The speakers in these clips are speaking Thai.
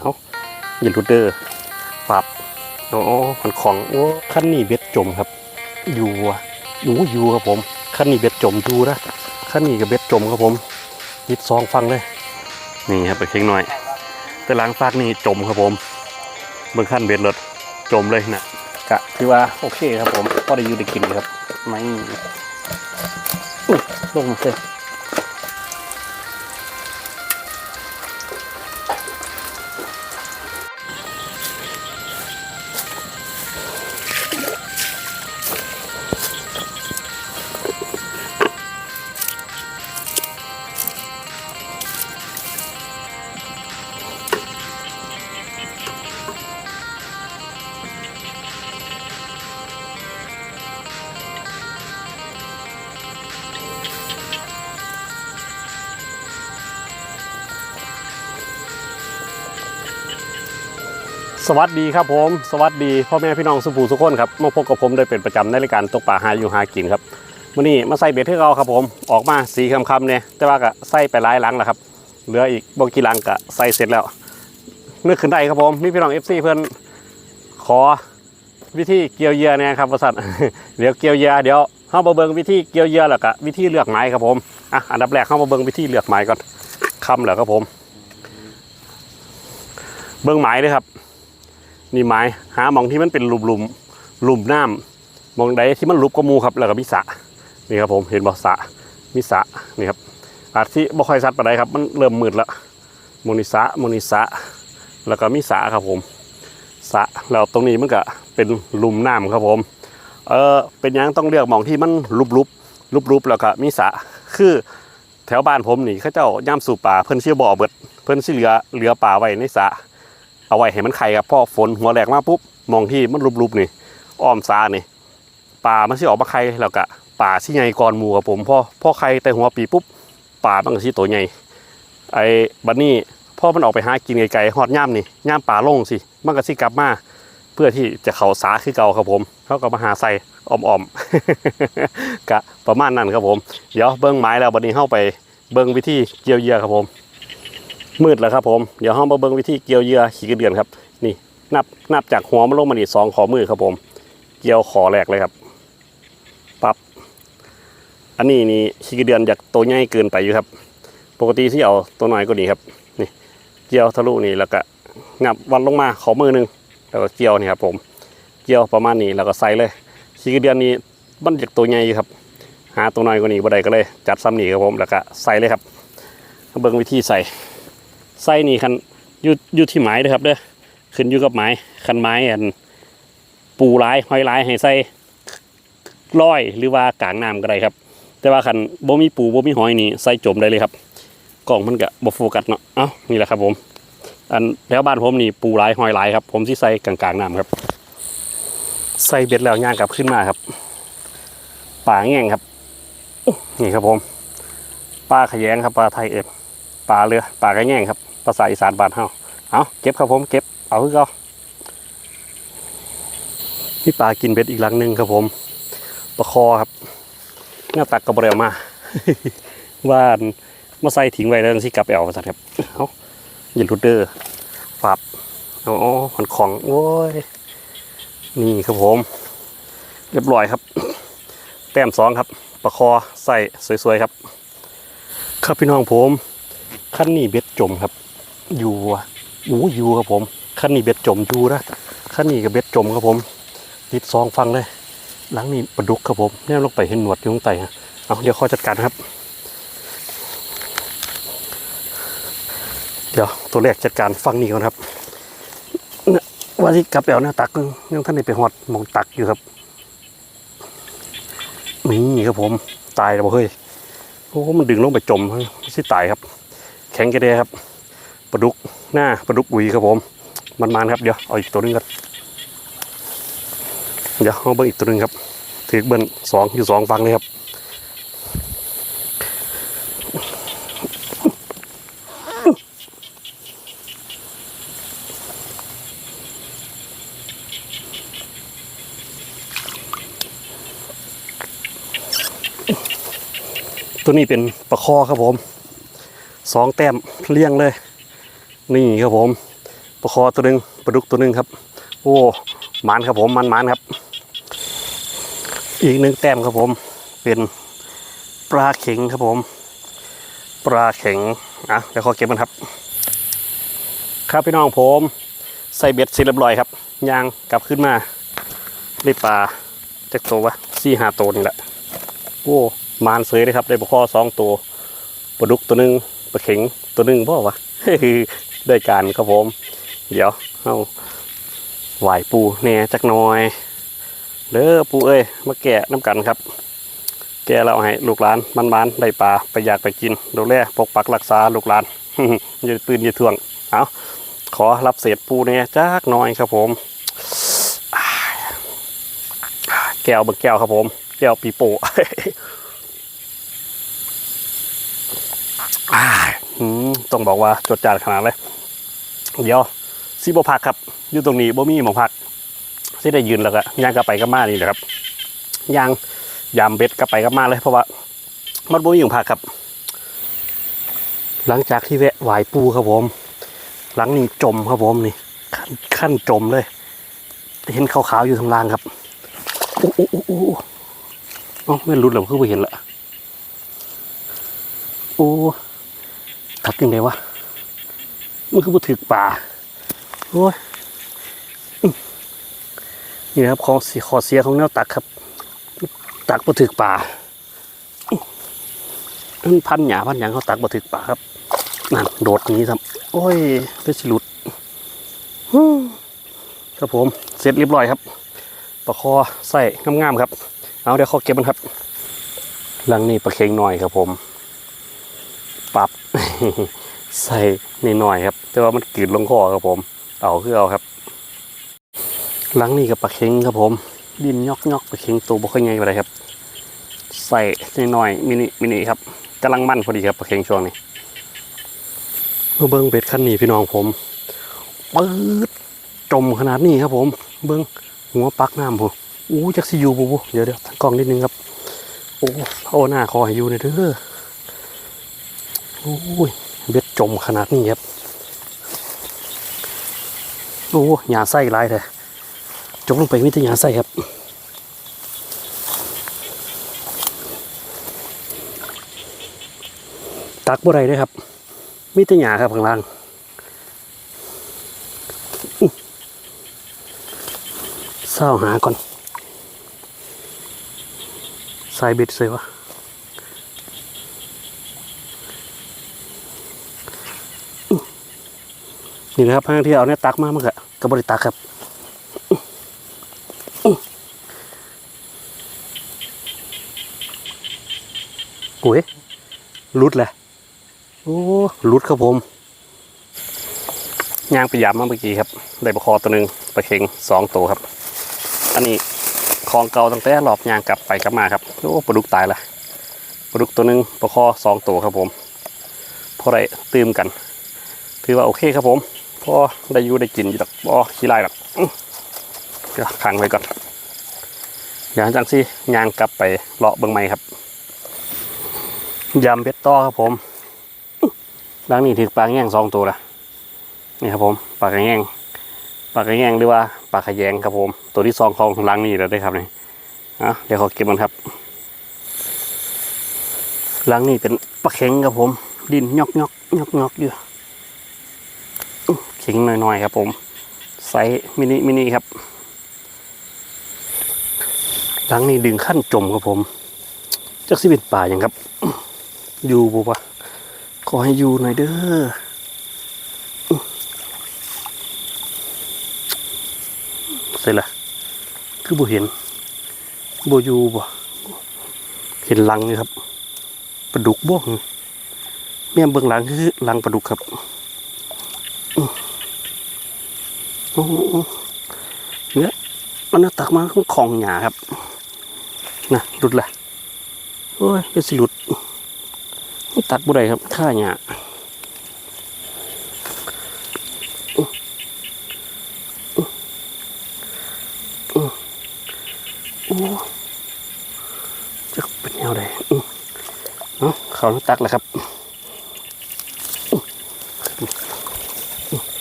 เอาอย่าลุดเดอร์ปับอ๋อมันของโอ้ขั้นนี้เบ็ดจมครับ อยู่อยู่อยู่ครับผมขั้นนี้เบ็ดจมอยู่นะขั้นนี้กับเบ็ดจมครับผมยิดซองฟังเลยนี่ครับไปเค้งหน่อย แต่ล้างฟากนี่จมครับผมเบื้องขั้นเบ็ดรถจมเลยนะกะคือว่าโอเคครับผมพอได้อยู่ได้กินครับไม่อุ๊ยลงมาเลย สวัสดีครับผมสวัสดีพ่อแม่พี่น้องสุภูสุขคนครับมาพบกับผมได้เป็นประจำในรายการตกปลาหาอยู่หากินครับวันนี้มาใส่เบ็ดให้เราครับผมออกมาสีคำๆเนี่ยแต่ว่าก็ใส่ไปหลายหลังแล้วครับเหลืออีกบางกี่หลังก็ใส่เสร็จแล้วนึกขึ้นได้ครับผมนี่พี่น้องเอฟซีเพื่อนขอวิธีเกี่ยวเหยื่อเนี่ยครับบริษัทเดี๋ยวเกี่ยวเหยื่อเดี๋ยวเข้ามาเบิ่งวิธีเกี่ยวเหยื่อแล้วก็วิธีเลือกไม้ครับผมอะอันดับแรกเข้ามาเบิ่งวิธีเลือกไม้ก่อนคำเหรอครับผม เบิ่งไม้เลยครับ นี่ไม้หาหมองที่มันเป็นหลุมหลุมหลุมน้ำมองใดที่มันลุบก็มูครับแล้วก็มีสะนี่ครับผมเห็นบ่สะมีสะนี่ครับอาจที่บ่ค่อยซัดปานใดครับ มันเริ่มมืดล้วหมนิสะมนิสะแล้วก็มีสะครับผมสะแล้วตรงนี้มันก็เป็นหลุมน้ำครับผมเออเป็นยังต้องเลือกหมองที่มันลุบลุบลุบลุบแล้วก็มีสะคือแถวบ้านผมนี่เขาเจ้าย่ามสู่ป่าเพิ่นชื่อบ่อเบิด เพิ่นสิเหลือเหลือป่าไว้ในสะ เอาไว้ให้มันไข่ครับพอฝนหัวแหลกมาปุ๊บมองที่มันรุบๆนี่อ้อมซานี่ป่ามันสิออกมาไข่แล้วก็ป่าสิใหญ่ก่อนหมูครับผมพอพ่อไข่แต่หัวปีปุ๊บป่ามันก็สิตัวใหญ่ไอ้บัดนี้พ่อมันออกไปหากินไกลๆฮอดย่ามนี่ย่ามป่าลงสิมันก็สิกลับมาเพื่อที่จะเขาสาคือเก่าครับผมเขาก็มาหาใส่อ้อมๆกะประมาณนั้นครับผม เดี๋ยวเบิ้งไม้แล้วบัดนี้เข้าไปเบิ้งวิธีเกี่ยวเยื่อครับผม มืดแล้วครับผมเดี๋ยวห้องมาเบิ้งวิธีเกี่ยวเหยื่อขี้กระเดือนครับ นี่นับนับจากหัวมันลงมานี่สองขอมือครับผม เกี่ยวขอแรกเลยครับปับ๊บอันนี้นี่ขี้กระเดือนจากตัวใหญ่เกินไปอยู่ครับ ปกติที่เอาตัวน้อยก็ดีครับ นี่เกี่ยวทะลุนี่แล้วก็งับวันลงมาขอมือหนึ่งแล้วก็เกี่ยวนี่ครับผม เกี่ยวประมาณนี้แล้วก็ใส่เลยขี้กระเดือนนี้มันจากตัวใหญ่อยู่ครับ หาตัวน้อยกว่านี้บ่ได้ก็เลย จัดซ้ำนี่ครับผมแล้วก็ใส่เลยครับเบิ้งวิธีใส่ ไส้นี่คันอยู่อยู่ที่ไม้เด้อครับเด้อขึ้นอยู่กับไม้คันไม้อันปูร้ายห้อยร้ายให้ใส่ร้อยหรือว่ากลางน้ำก็ได้ครับ แต่ว่าคันบ่มีปูบ่มีหอยนี่ใส่จมได้เลยครับกล่องมันก็บ่โฟกัสเนาะเอ้านี่แหละครับผม อันแถวบ้านผมนี่ปูร้ายหอยร้ายครับ ผมที่ใส่กลางๆน้ำครับ ใส่เบ็ดแล้วย่างกลับขึ้นมาครับป่าแง่งครับนี่ครับผมปลาขยงครับปลาไทยเอ็มปลาเรือปลากระแง่งครับ ภาษาอีสานบ้านเฮาเอาเก็บครับผมเก็บเอาคือเอานี่ปลากินเบ็ดอีกหลังหนึ่งครับผมปลาคอครับหน้าตักกระเบรียวมาว่านมาใส่ทิ้งไว้แล้วที่กลับไปเอาภาษาครับเอาอย่าลุดเดอร์ฝับอ๋อมันของโอ้ยนี่ครับผม เรียบร้อยครับ แต้มสองครับปลาคอใส่สวยๆครับ ครับพี่น้องผมขั้นนี้เบ็ดจมครับ ยู่อะอู้อยู่ครับผมขั้นนี้เบ็ดจมอยู่นะขั้นนี้กับเบ็ดจมครับผมติดซองฟังเลยหลังนี้ปลาดุกครับผมเนี่ยลงไปเห็นหนวดอยู่ตรงไตฮะเอาเดี๋ยวข้อจัดการครับ เดี๋ยวตัวแรกจัดการฟังนี่ก่อนครับว่าที่กลับไปเอาหน้าตักยังยังท่านได้ไปหอดมองตักอยู่ครับนี่ครับผมตายแล้วเฮ้ยโอ้มันดึงลงไปจมสิตายครับ แข็งกระเดครับ ปลาดุกหน้าปลาดุกอุยครับผมมันมันๆครับเดี๋ยวเอาอีกตัวหนึงก่อนเดี๋ยวเอาเบิ้งอีกตัวหนึงครับถือเบิ้ลสองอยู่สองฟังเลยครับตัวนี้เป็นปลาคอครับผมสองแต้มเลี้ยงเลย นี่ครับผมปลาคอตัวหนึ่งปลาดุกตัวหนึ่งครับ โอ้หมันครับผมมันมันครับ อีกหนึ่งแต้มครับผม เป็นปลาเข็งครับผม ปลาเข็งอะเดี๋ยวขอเก็บมันครับ ครับพี่น้องผมใส่เบ็ดเสร็จเรียบร้อยครับยางกลับขึ้นมาได้ปลาจากตัววะสี่ห้าตัวนี่แหละโอ้มานเสยเลยครับ ได้ปลาข้อสองตัวปลาดุกตัวหนึ่งปลาเข็งตัวหนึ่งพ่อวะ ได้การครับผม เดี๋ยวเอาไหวปูแหน่จักหน่อยเด้อปูเอ้ยมาแกะน้ำกันครับ แกะเราให้ลูกหลานมันมันได้ปลาไปอยากไปกินดูแลปกปักรักษาลูกหลานอย่าตื่นอย่าท่วงเอาขอรับเศษปูเนี่ยจักหน่อยครับผม แก้วเบิกแก้วครับผม แก้วปีโป้ต้องบอกว่าจดจานขนาดเลย เดี๋ยวซีบพักครับอยู่ตรงนี้บ่มีหมองพักสิได้ยืนแล้วก็ย่างกลับไปก็มานี่แหละครับย่างยามเบ็ดกลับไปก็มาเลยเพราะว่ามันบ่มีหมองพักครับ หลังจากที่แวะหวายปูครับผม หลังนี้จมครับผมนี่ขั้นขั้นจมเลยเห็นขาวๆอยู่ทางล่างครับโอ้โอ้โอ้โอ้อ้ไม่รู้หรอกเพิ่งไปเห็นละโอ้ตักยังไงวะ มันคือบ่ถือป่าโอ้ยอื้อนี่นะครับของสีขอเสียของแนวตักครับ ตักบ่ถือป่าอื้อมันพันหยาพันหยังเขาตักบ่ถือป่าครับนั่นโดดหนี้ครับ โอ้ยเป็นสิหลุดฮู้ครับผมเสร็จเรียบร้อยครับปลาคอใส่งามๆครับ เอาเดี๋ยวขอเก็บมันครับหลังนี้ปลาเค็งหน่อยครับผม ปรับ ใส่นิดหน่อยครับ แต่ว่ามันกลืนลงคอครับผม เอาคือเอาครับหลังนี้กับปลาเค็งครับผม ดินยอกยอกปลาเค็งตัวบ่ค่อยใหญ่ปานใดครับ ใส่นิดหน่อยมินิมินิครับกำลังมั่นพอดีครับปลาเค็งช่วงนี้มาเบิ้งเบ็ดคันนี้พี่น้องผมปื๊ดจมขนาดนี้ครับผม เบิ้งหัวปักน้ำผมอู้จักสิอยูบูบูเดี๋ยวเดี๋ยวกล้องนิดนึงครับ โอ้เอาหน้าคอให้อยู่ในอยเด้อโอ้ย จมขนาดนี้ครับโอ้หยาไส้ลายเลยจมลงไปมิตรหยาไส้ครับตักบ่ได้เลยครับมีแต่หญ้าครับข้างล่างเศร้าหาก่อนสายเบ็ดเลยวะอื้อ นี่นะครับทางที่เอาเนี่ยตักมามันก็กระบริตักครับโอ้ยรุดเลยโอ้หลุดครับผมย่างไปยามมาเมื่อกี้ครับ ได้ปลาคอตัวหนึ่งปลาเค็งสองตัวครับ อันนี้ของเก่าตั้งแต่รอบย่างกลับไปกลับมาครับโอ้ปลาดุกตายละปลาดุกตัวหนึ่งปลาคอสองตัวครับผมพอได้ตื่มกัน ถือว่าโอเคครับผม พอได้อยู่ได้กินอยู่ดอกบ่ขี้ไล่ดอกอื้อเดี๋ยวขังไว้ก่อนอย่างจังสิย่างกลับไปเลาะเบิ่งใหม่ครับยำเป็ดต่อครับผมหลังนี้ถือปลาแง่งสองตัวละนี่ครับผมปลากระแง่งปลากระแง่งหรือว่าปลาขยงครับผม ตัวที่สองของหลังนี้แล้วได้ครับนี่อะเดี๋ยวขอเก็บมันครับหลังนี้เป็นปลาเข็งครับผม ดินยอกยอกยอกยอกอยู่อื้อเข็งหน่อยๆครับผมไซส์มินิมินิครับหลังนี้ดึงขั้นจมครับผมจักสิเป็นป่าอย่างครับ อยู่บ่วะขอให้อยู่หน่อยเด้อเสร็จละคือบ่เห็นบ่อยู่บ่เห็นหลังนี่ครับปลาดุกบ่งแม่เบื้องหลังคือหลังปลาดุกครับอื้อ โอ้โหเนี่ยมันตักมาของหยาครับนะหลุดละโอ้ยเป็นสิหลุดตัดบุได้ครับข้าเนี่ยโอ้จะเป็นแนวใดเนาะเขาตักแล้วครับคือ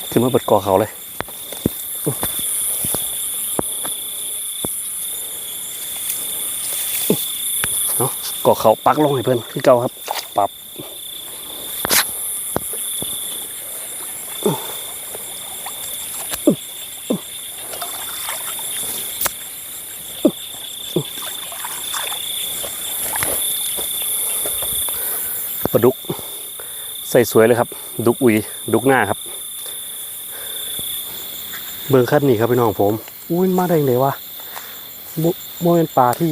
ขึ้นมาเปิดกอเขาเลย เนาะกอเขาปักลงให้เพื่อนพี่เก่าครับ ปรับปลาดุก ใส่สวยเลยครับ ดุกอุยดุกหน้าครับ เบิ่งคัดนี่ครับพี่น้องผม อุ้ยมันมาได้ไงวะโมเป็นปลาที่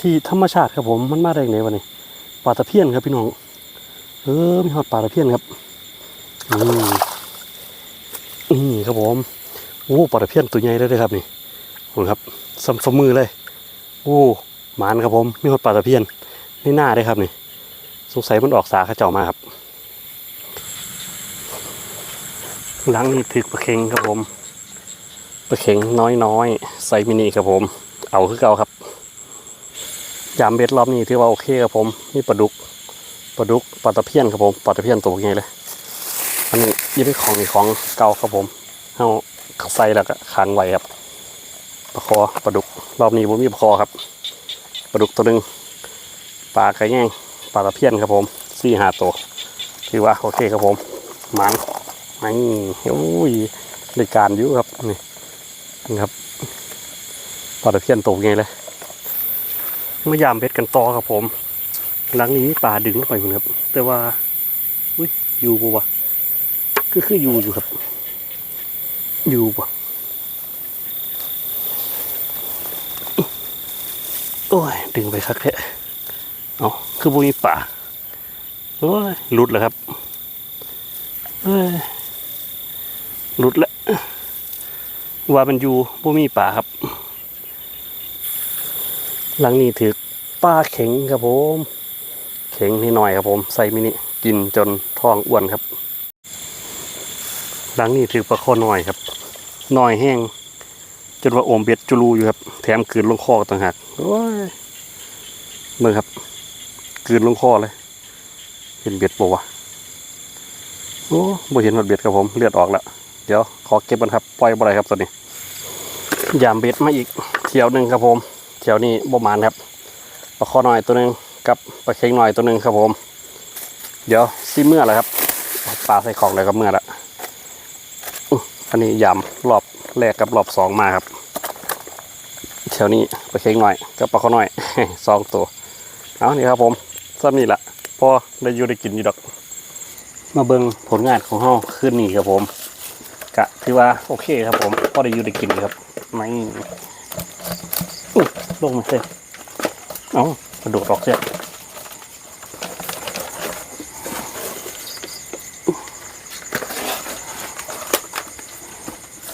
ที่ธรรมชาติครับผม มันมาได้ไงวะนี่ปลาตะเพียนครับพี่น้อง เออมีฮอดปลาตะเพียนครับอืมนี่ครับผมโอ้ปลาตะเพียนตัวใหญ่เลยครับนี่โอ้ครับซ้ำสมือเลย โอ้หมานครับผมมีฮอดปลาตะเพียนในหน้าเลยครับนี่สงสัยมันออกสาข้าเจ้ามาครับหลังนี้ถึกประเค็งครับผม ประเค็งน้อยๆไซมินิครับผม เอาคือเก่าครับยามเบ็ดรอบนี้ถือว่าโอเคครับผมนี่ปลาดุกปลาดุกปลาตะเพียนครับผมปลาตะเพียนตัวใหญ่เลยอันนี้ยี่เป็นของอีกของเก่าครับผมเอาใส่แล้วก็ค้างไว้ครับปลาคอปลาดุกรอบนี้ผมมีปลาคอครับปลาดุกตัวหนึ่งปลากระแยงปลาตะเพียนครับผมสี่ห้าตัวถือว่าโอเคครับผมหมันนี่โอ้ยในการอยู่ครับนี่ ครับปลาตะเพียนตัวไงเลยมายามเบ็ดกันต่อครับผมหลังนี้มีปลาดึงลงไปคุณครับ แต่ว่าอุ้ยอยู่ปะวะก็คืออยู่อยู่ครับ อยู่ปะโอ้ย ดึงไปคักแท้เอาคือบุมีป่าโอ้ยหลุดแล้วครับเอ้ยหลุดแล้ว ว่ามันอยู่บุมีป่าครับ หลังนี้ถือป้าเข็งครับผม เข็งนิดหน่อยครับผม ใส่มินิกินจนท้องอ้วนครับ หลังนี้ถือปลาคอหน่อยครับหน่อยแห้ง จนว่าโอมเบ็ดจุลูอยู่ครับ แถมคืนลงคอต่างหากโอ้ยเมื่อครับกลืนลงคอเลย เห็นเบ็ดปะวะโอ้บ่เห็นหมดเบ็ดครับผมเลือดออกแล้ว ดี๋ยวขอเก็บมันครับปล่อยบ่ได้ครับตัวนี้ยามเบ็ดมาอีกเที่ยวหนึ่งครับผมเที่ยวนี้บ่หมานครับปลาคอหน่อยตัวหนึ่งกับปลาเค็งหน่อยตัวหนึ่งครับผม เดี๋ยวซีเมื่อแล้วครับปลาใส่ของเลยครับเมื่อละอันนี้ยามรอบแรกกับรอบสองมาครับเที่ยวนี้ปลาเค็งหน่อยกับปลาคอหน่อยสองตัวเอานี่ครับผมซ้ำนี่แหละพอได้อยู่ได้กินอยู่ดอก มาเบิ่งผลงานของเฮาขึ้นนี่ครับผม กะถือว่าโอเคครับผมพอได้อยู่ได้กินครับไม่อุ๊ยลงมาเสร็จเอากระโดดออกเสีย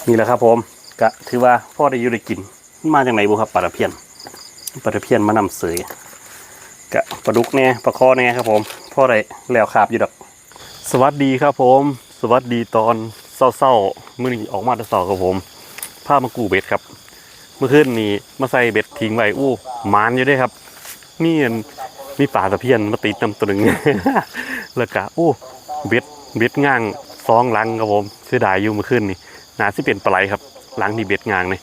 นี่แหละครับผมกะถือว่าพ่อได้อยู่ได้กินมันมาจากไหนบุครับปลาตะเพียนปลาตะเพียนมานำเสยกะปลาดุกเนี่ยปลาคอเนี่ยครับผมพ่อไรแล้วขาบอยู่ดอก สวัสดีครับผม สวัสดีตอน เศร้าๆมื่อนี้ออกมาแต่เสาครับผมผ้ามากูเบ็ดครับ เมื่อคืนนี้มาใส่เบ็ดทิ้งไว้อู้หมานอยู่ด้วยครับมีอันมีปลาตะเพียนมาติดนำตัวหนึ่งแล้วก็อู้เบ็ดเบ็ดง่างสองหลังครับผมเสียดายอยู่เมื่อคืนนี้นาสิเป็นปลาไหลครับหลังที่เบ็ดง่างนี่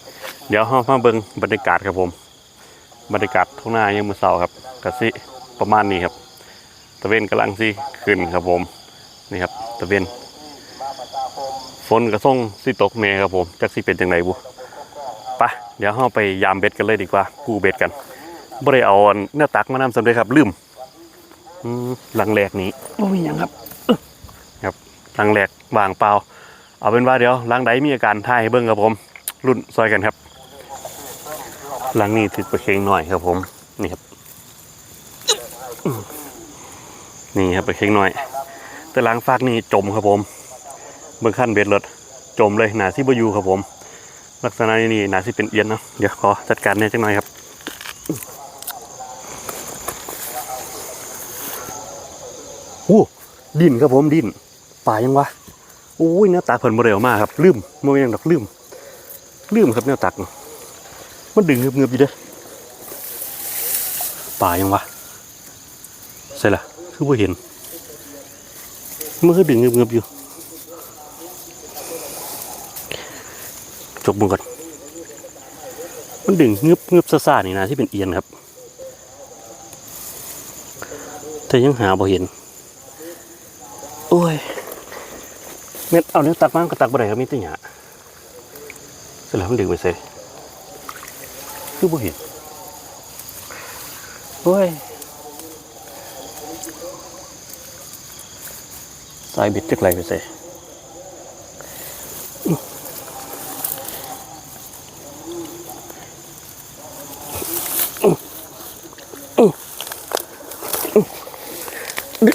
เดี๋ยวเรามาเบิงบรรยากาศครับผม บรรยากาศท้องนายังมือเสาครับกะสิประมาณนี้ครับตะเวนกำลังสิขึ้นครับผมนี่ครับตะเวน ฝนกระส่งสิตกเมครับผมจักสิเป็นจังไดบุไปะเดี๋ยวเราไปยามเบ็ดกันเลยดีกว่ากู้เบ็ดกันบ่ได้เอาเนื้อตักมานำสำเร็จครับลืมอืมหลังแรกนี้โอ้ยยังครับอึ๊ะครับหลังแรกวางเปล่า เอาเป็นว่าเดี๋ยวหลังใดมีอาการท่ายให้เบิ่งครับผมรุ่นซอยกันครับ หลังนี้ถึกประเค็งหน่อยครับผมนี่ครับอื้อนี่ครับประเค็งหน่อย แต่หลังฟากนี่จมครับผม เบื้องขั้นเบ็ดรถจมเลยหนาที่บอยูครับผม ลักษณะนี้หนาที่เป็นเอียนเนาะเดี๋ยวขอจัดการเนี่ยจังหน่อยครับโอ้ดินครับผมดินป่ายังวะโอ้ยเนื้อตากเพิ่นบ่เร็วมากครับลืมโมยังดอกลืมลืมครับเนื้อตัก มันดึงเงือบๆอยู่เด้อป่ายังวะใช่ละคือว่าเห็นมันคือดึงเงือบๆอยู่ จกมือก่อน มันดึงเงือบเงือบซ่าๆนี่นะที่เป็นเอียนครับ แต่ยังหาบ่เห็น โอ้ยเม็ดเอาเนื้อตักมาก็ตักบ่ได้ครับมีแต่หยาเสร็จแล้วมันดึงไปใส่คือบ่เห็นโอ้ยสายบิดจักไรไปใส่ดึง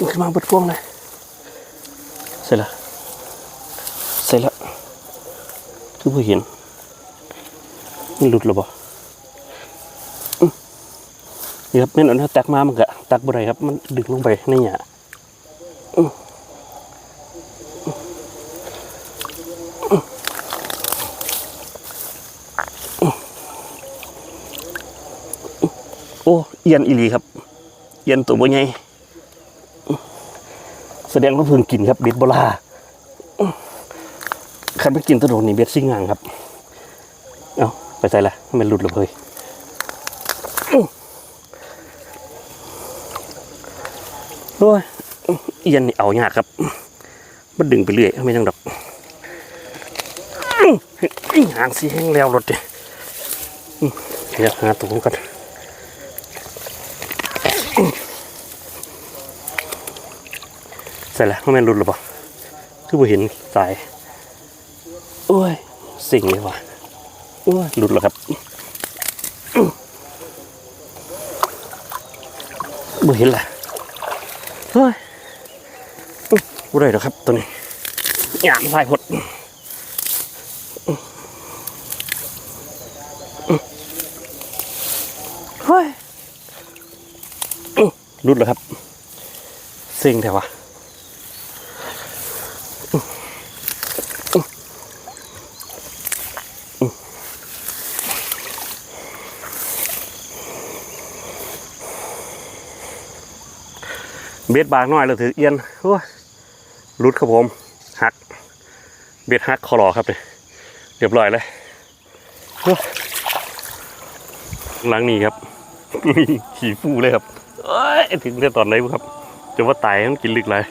ขึ้นมาบดกวงเลยเสร็จแล้วเสร็จแล้วคือผู้เห็นมันหลุดหรือเปล่าอื้อนี่ครับแม่นอาเนื้อตักมามันก็ตักบ่ได้ครับ มันดึงลงไปในหยาอื้อโอ้เอียนอีหลีครับ เอียนตัวบ่ใหญ่ แสดงว่าเพิ่งกินครับเบ็ดโบลาคันไปกินตะโดนนี่เบ็ดซิ่งงางครับ เอาไปใส่ละมันหลุดเลยโอ้ยเอียนนี่เอายากครับ มันดึงไปเรื่อยไม่ต้องดอกหางสีแห้งแล้วรถดิเดี๋ยวหาตัวมัน ก่อนใส่แล้วมันหลุดหรือเปล่าคือบ่เห็นสายโอ้ยสิ่งเลยว่ะโอ้ยหลุดแล้วครับบ่เห็นละเฮ้ยบ่ได้หรอครับตัวนี้หยามลายหดเฮ้ยหลุดแล้วครับสิ่งแต่ว่า บ็ดบางหน่อยเราถือเอียนโอ้ยรุดครับผมหัก เบ็ดหักคอรอครับเนี่ยเรียบร้อยเลยโอ้ยหลังนี้ครับขี่ฟูเลยครับเอ้ยถึงได้ตอนไหนครับจะว่าตายมันกินลึกเลย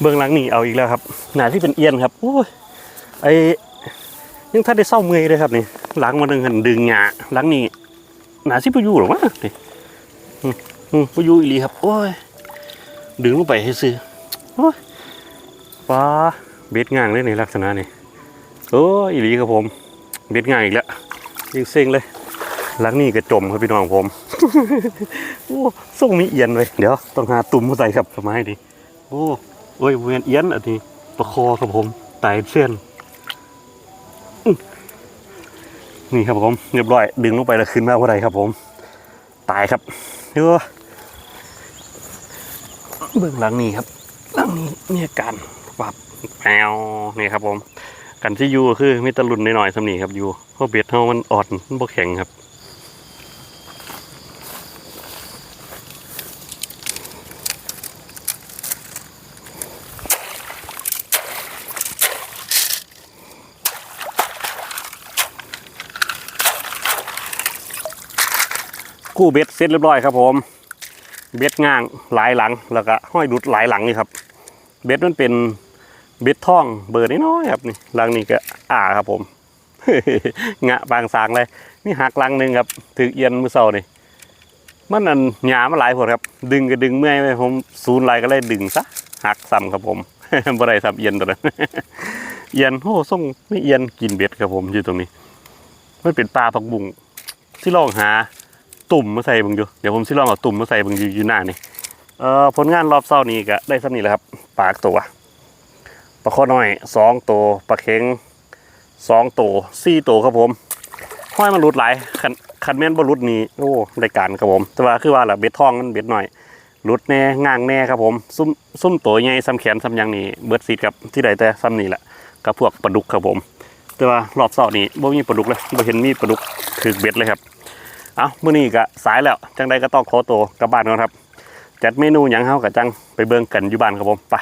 เบื้องหลังนี่เอาอีกแล้วครับ หนาที่เป็นเอียนครับโอ้ยไอยังถ้าได้เศร้าเมื่อยเลยครับนี่หลังมาดึงหันดึงหยาหลังนี้หนาที่ไปอยู่หรอวะนี่ อืมพายุอีหลีครับ โอ้ย ดึงลงไปให้ซื้อโอ้ยปลาเบ็ดง่างเลยในลักษณะนี้โอ้ยอีหลีครับผม เบ็ดง่างอีกแล้วยิ่งเซ็งเลยลังนี้กระจมครับพี่น้องผม โอ้ส่งมีเอียนไว้เดี๋ยวต้องหาตุ่มมาใส่ครับสมัยดีโอ้โอ้ยเวียนเอียนอันนี้ประคอครับผมไตเส้นนี่ครับผมเรียบร้อยดึงลงไปแล้วขึ้นมาเมื่อไรครับผม ตายครับเยอะ เบื้องหลังนี้ครับหลังนี้มีอาการปรับแปวนี่ครับ ผม กันที่ยูคือมีตะลุนหน่อยๆสำนีครับยูเพราะเบ็ดเฮามันอ่อนมันบ่แข็งครับกู้เบ็ดเสร็จเรียบร้อยครับผม เบ็ดง่างหลายหลังแล้วก็ห้อยดุดหลายหลังนี่ครับ เบ็ดมันเป็นเบ็ดท่องเบอร์น้อยๆครับนี่หลังนี้ก็อ่าครับผมงะบางสางเลยนี่หักหลังหนึ่งครับถือเอียนมือเสานี่มันอันหยามาหลายผลครับ ดึงก็ดึงเมื่อยไปผมศูนย์ไรก็เลยดึงซะหักซ้ำครับผมบ่ได้ซ้ำเอียนตัวนั้นเอียนโอ้ส่งไม่เอียนกินเบ็ดครับผมอยู่ตรงนี้มันเป็นปลาผักบุ้งที่ลองหา ตุ่มมาใส่บังอยู่เดี๋ยวผมสิลองเอาตุ่มมาใส่บังอยู่อยู่หน้านี่เอ่อผลงานรอบเศร้านี้ก็ได้สักนี้แหละครับปลากตัวปลาข้อน้อยสองตัวปลาเข็งสองตัวสี่ตัวครับผมห้อยมันรุดหลายคันคันแม่นบรุดนี่โอ้รายการครับผม แต่ว่าคือว่าแหละเบ็ดทองมันเบ็ดหน่อยรุดแน่ง่างแน่ครับผมซุ่มซุ่มตัวใหญ่ซ้ำแขนซ้ำยังนี่เบิดซีดกับที่ใดแต่ซ้ำนี่แหละกับพวกปลาดุกครับผม แต่ว่ารอบเศร้านี้บ่มีปลาดุกเลยบ่เห็นมีปลาดุกถือเบ็ดเลยครับ เอาเมื่อนี้ก็สายแล้วจังได้ก็ต้องขอตัวกลับบ้านก่อนครับ จัดเมนูอย่างเฮากับจังไปเบิ่งกันอยู่บ้านครับผมไป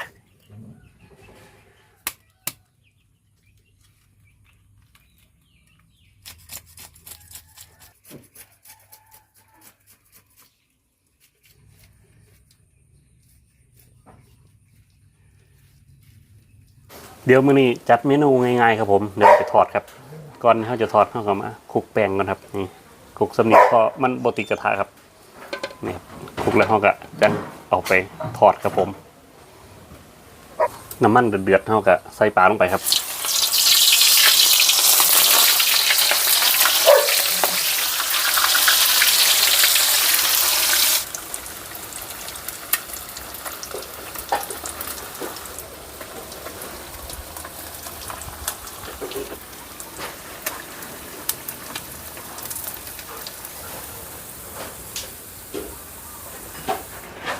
เดี๋ยวมื้อนี้จัดเมนูง่ายๆครับผมเดี๋ยวไปทอดครับ ก่อนเขาจะทอดเขาก็มาคลุกแป้งก่อนครับนี่ คลุกสำนีเพราะมันบติกระทะครับนี่ครับคลุกแล้วเขาก็จังเอาไปทอดครับผม น้ำมันเดือดๆเขาก็ใส่ปลาลงไปครับ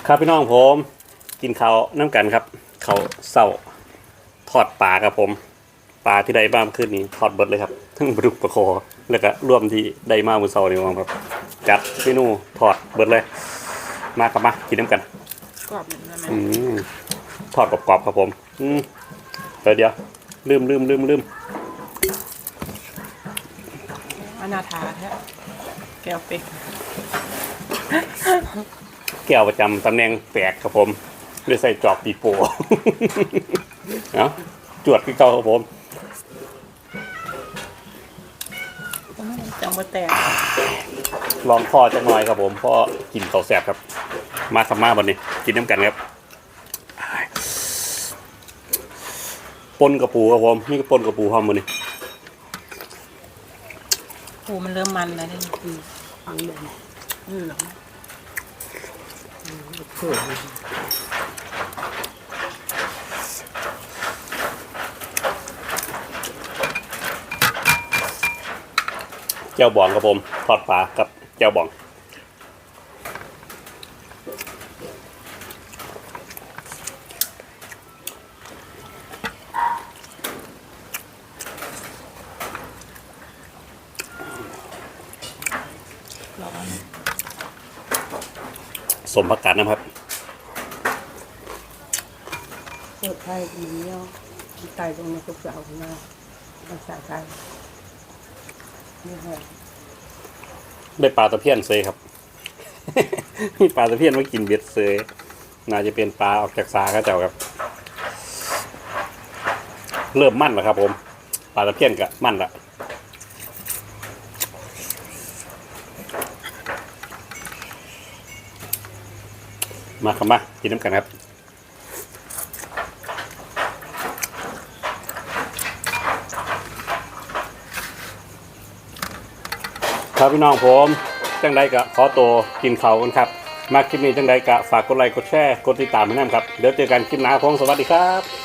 ครับพี่น้องผมกินข้าวน้ำกันครับข้าวเศร้าทอดปลาครับผมปลาที่ได้บ้ามขึ้นนี้ทอดเบิดเลยครับทั้งปลาดุกปลาคอแล้วก็ร่วมที่ได้มามือเศร้านี่ครับ จัดเมนูทอดเบิดเลย มาครับมากินน้ำกันกรอบเหมือนกันไหมอืมทอดกรอบๆครับผมอืมเดี๋ยวเดี๋ยวลืมลืมลืมลืมอนาถาแท้แก้วเป็ก แก้วประจำตำแหน่งแปลกครับผมด้วยใส่จอกปีโป้เอาจวดพี่เก่าครับผมจังบะแตกลองพ่อจักหน่อยครับผมพ่อกินข้าวแซ่บครับ มาทำมาวันนี้ กินน้ำกันครับปนกระปูครับผมนี่ก็ปนกระปูพร้อมมือนี่ปูมันเริ่มมันแล้วเนี่ยอืมอันแบบอืมเหรอ เจ้าบองครับผมทอดปลากับเจ้าบอง สมผักกาดนะครับเปิดไทยดีเนาะไก่ตรงนี้ก็จะเอาหน้าภาษาไทยนี่ค่ะได้ปลาตะเพียนเซยครับ มีปลาตะเพียนมากินเบ็ดเซยน่าจะเป็นปลาออกจากสาครับเจ้าครับ เริ่มมั่นแล้วครับ ผม ปลาตะเพียนกับมั่นละ มาครับมากินน้ำกันครับครับพี่น้องผมจังใดกะขอตัวกินข้ากันครับ มาคลิปนี้จังใดกะฝากกดไลค์กดแชร์กดติดตามให้น้ำครับ เดี๋ยวเจอกันคลิปหน้าผมสวัสดีครับ